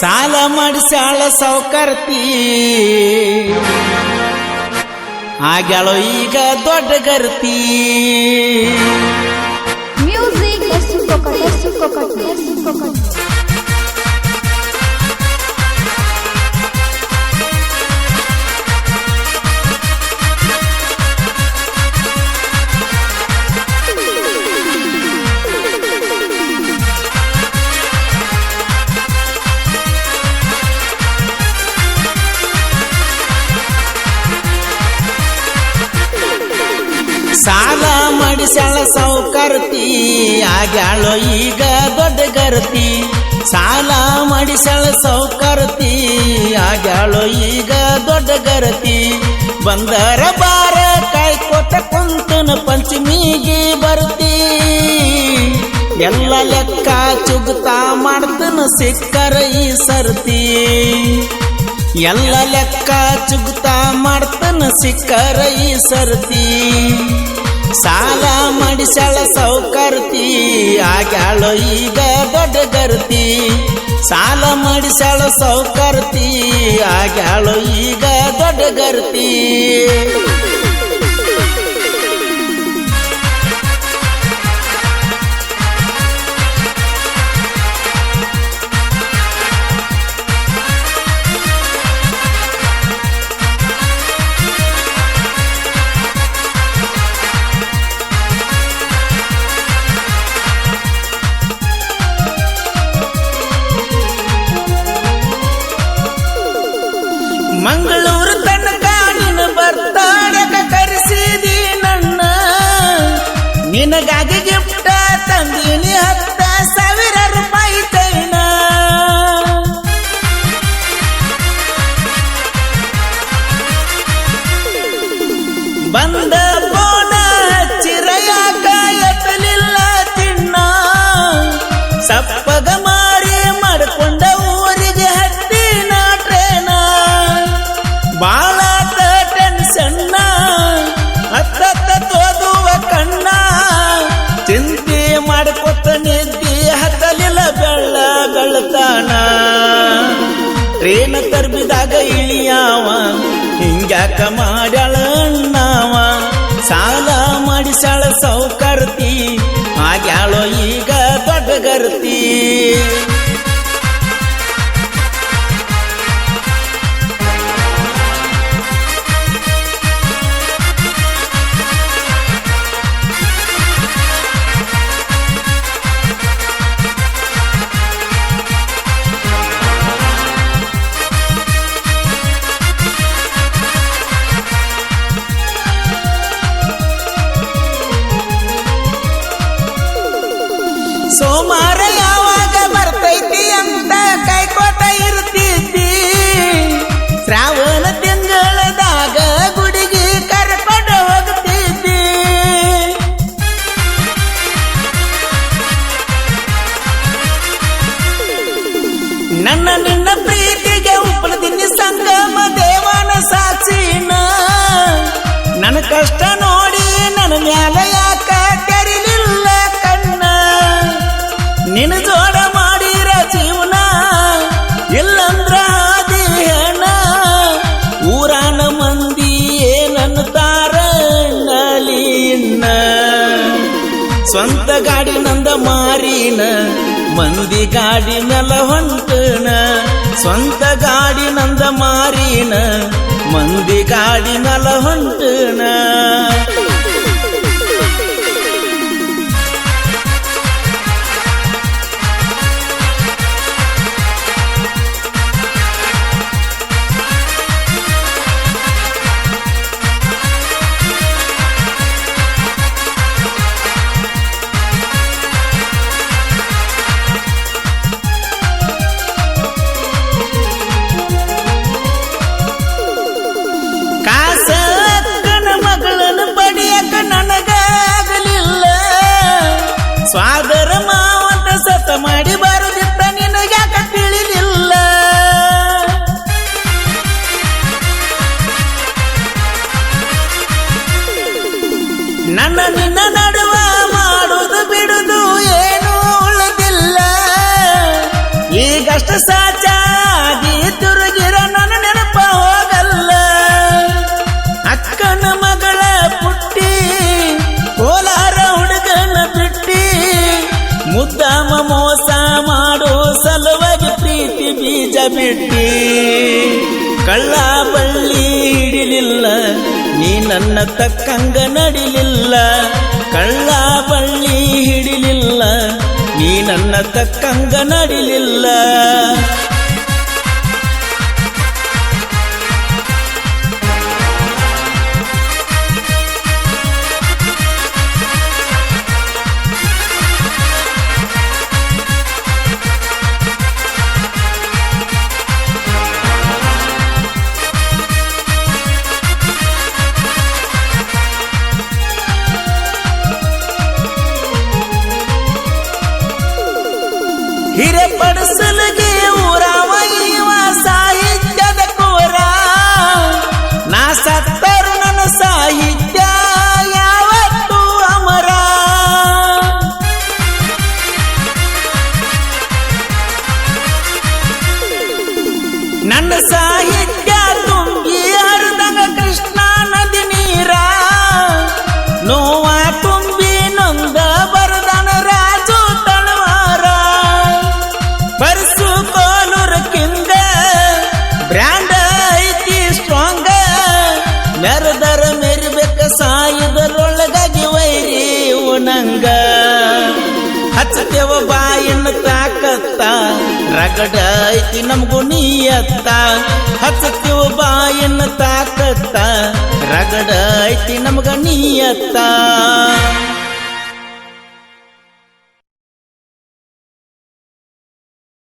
ಸಾಲ ಮಾಡಿಸ್ಯಾಳ ಸೌಕರ್ತಿ ಆಗ್ಯಾಳೋ ಈಗ ದೊಡ್ಡ ಗರ್ತಿ. Music ಸೌಕರ್ತಿ, ಆಗ್ಯಾಳೋ ಈಗ ದೊಡ್ಡ ಗರ್ತಿ ಸಾಲ ಮಾಡಿಸ್ಯಾಳ ಸೌಕರ್ತಿ, ಆಗ್ಯಾಳೋ ಈಗ ದೊಡ್ಡ ಗರತಿ ಬಂದರ ಬಾರ ಕಾಯಿ ಕೊಟ್ಟ ಕುಂತನ ಪಂಚಮಿಗೆ ಬರ್ತಿ. ಎಲ್ಲ ಲೆಕ್ಕ ಚುಗ್ತಾ ಮಾಡ್ತನ ಸಿಕ್ಕರ ಈ ಸರ್ತಿ. ಎಲ್ಲ ಲೆಕ್ಕ ಚುಗ್ತಾ ಮಾಡ್ತನ ಸಿಕ್ಕರ ಈ ಸರ್ತಿ. ಸಾಲ ಮಾಡಿಸ್ಯಾಳ ಸೌಕರ್ತಿ ಆಗ್ಯಾಳೋ ಈಗ ದೊಡ್ಡ ಗರ್ತಿ ಸಾಲ ಮಾಡಿಸ್ಯಾಳ ಸೌಕರ್ತಿ ಆಗ್ಯಾಳೋ ಈಗ ದೊಡ್ಡ ನಿನಗಾಗಿ ಗಿಫ್ಟ ತಂದೀನಿ ಹತ್ತ ಸಾವಿರ ರೂಪಾಯಿ ತೈನ ಬಂದ ಬೋನ ಚಿರಯಾಕ ಎತ್ತಲಿಲ್ಲ ತಿನ್ನ. ಸಪ್ಪಗ ಮಾರಿ ಮಾಡ್ಕೊಂಡ ಊರಿಗೆ ಹತ್ತಿನ ಟ್ರೇನ. ಬಾಳ ಟ್ರೇನ ತರ್ಬಿದಾಗ ಇಳಿಯಾವ. ಹಿಂಗ್ಯಾಕ ಮಾಡ್ಯಾಳ ಅಣ್ಣಾವ. ಸಾಲ ಮಾಡಿಸಾಳ ಸೌಕರ್ತಿ. ಆಗ್ಯಾಳೋ ಈಗ ದೊಡ್ಡ ಸೋಮಾರ ಯಾವಾಗ ಬರ್ತೈತಿ ಅಂತ ಕೈಕೋಟ ಇರ್ತಿದ್ದಿ. ಶ್ರಾವಣ ತಿಂಗಳದಾಗ ಗುಡಿಗೆ ಕರ್ಕೊಂಡು ಹೋಗ್ತಿದ್ದಿ. ನನ್ನ ನಿನ್ನ ಪ್ರೀತಿಗೆ ಉಪ್ಪಳದಿನಿ ಸಂಗಮ ದೇವನ ಸಾಕ್ಷಿನ. ನನ್ನ ಕಷ್ಟ ನೋಡಿ ನನ್ನ ಮ್ಯಾಲ ಸ್ವಂತ ಗಾಡಿ ನಂದ ಮಾರಿನ, ಮಂದಿ ಗಾಡಿ ನೆಲ ಹೊಂಟನ. ಸ್ವಂತ ಗಾಡಿ ನಂದ ಮಾರಿನ, ಮಂದಿ ಗಾಡಿ ನೆಲ ಹೊಂಟನ. ಸ್ವಾದರ ಮಾವಂತ ಸತ ಮಾಡಿ ಬರುದಿತ್ತ ಯಾಕ ತಿಳಿಲಿಲ್ಲ ನನ್ನ ನಿನ್ನ ನಡುವ ಮಾಡುದು ಬಿಡುದು ಏನೂ ಉಳಿದಿಲ್ಲ. ಈಗಷ್ಟು ಸಾಚ ರಾಮ ಮೋಸ ಮಾಡೋ ಸಲುವಾಗಿ ಪ್ರೀತಿ ಬೀಜ ಬಿಟ್ಟಿ. ಕಳ್ಳ ಬಳ್ಳಿ ಹಿಡಿಲಿಲ್ಲ, ನೀ ನನ್ನ ತಕ್ಕಂಗ ನಡಿಲಿಲ್ಲ. ಕಳ್ಳ ಬಳ್ಳಿ ಹಿಡಿಲಿಲ್ಲ, ನೀ ನನ್ನ ತಕ್ಕಂಗ ನಡಿಲಿಲ್ಲ. ಮೆರದರ ಮೆರಿಬೇಕ ಸಾಯುದರೊಳಗಾಗಿ ವೈರಿ ಉಣಂಗ ಹಚ್ಚತೇವ ಬಾಯನ್ನ ತಾಕತ್ತ, ರಗಡ ಐತಿ ನಮಗೂ ನೀಯತ್ತ. ಹಚ್ಚತೇವ ಬಾಯನ್ನ ತಾಕತ್ತ, ರಗಡ ಐತಿ ನಮ್ಗ ನೀಯತ್ತ.